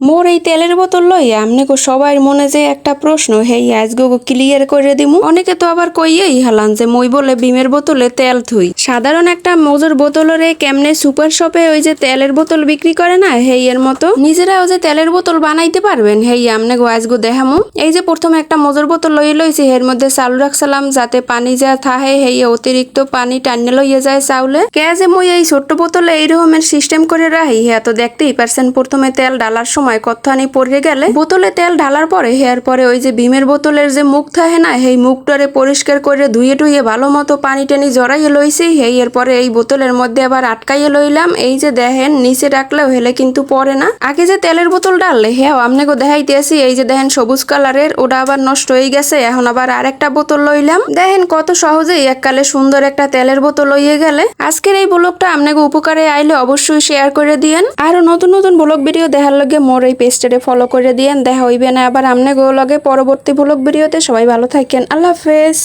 মোর এই তেলের বোতল লই আমনে গো সবার মনে যে একটা প্রশ্ন, হেই গো ক্লিয়ার করে দিমু। অনেকে তো আবার কইয়েই হালান যে মই বলে বিমের বোতলে তেল থুই। সাধারণ একটা মজুর বোতলরে কেমনে সুপার শপে ওই যে তেলের বোতল বিক্রি করে না, হেই, এর মতো? নিজেরাও যে তেলের বোতল বানাইতে পারবেন, হেই, আমনে গো দেখামু এই যে প্রথমে একটা মজুর বোতল লই লইছি এর মধ্যে চালু রাখছিলাম যাতে পানি যা থাহে, হেই, অতিরিক্ত পানি টান্নে লইয়া যায় চাউলে। কে যে মই এই ছোট্ট বোতলে এই রকমের সিস্টেম করে রাখি হ্যাঁ তো দেখতেই পারছেন প্রথমে তেল ডালার সময়। কত্থানি পড়ে গেলে বোতলে তেল ঢালার পরে, হেয়ার পরে ওই যে ভীমের বোতলের যে মুখ থাকে না, সেই মুখটারে পরিষ্কার করে ধুয়ে টুয়ে ভালো মতো পানি টানি জড়াইয়ে লইছি। সেই এর পরে এই বোতলের মধ্যে আবার আটকাইয়ে লইলাম। এই যে দেখেন, নিচে রাখলেও হেলে কিন্তু পড়ে না। আগে যে তেলের বোতল ডাললে হ্যাঁ আপনাকে দেখাইতেছি এই যে দেখেন সবুজ কালারের, ওটা আবার নষ্ট হয়ে গেছে। এখন আবার আরেকটা বোতল লইলাম। দেখেন কত সহজেই এককালে সুন্দর একটা তেলের বোতল লইয়ে গেলে। আজকের এই ব্লগটা আপনাকে উপকারে আইলে অবশ্যই শেয়ার করে দিয়েন। আরও নতুন নতুন ব্লগ ভিডিও দেখার লগে মোর এই পেজটারে ফলো করে দিয়েন, দেখা হইবে না আবার আমনে গো লগে পরবর্তী ব্লগ ভিডিওতে। সবাই ভালো থাকেন, আল্লাহ হাফেজ।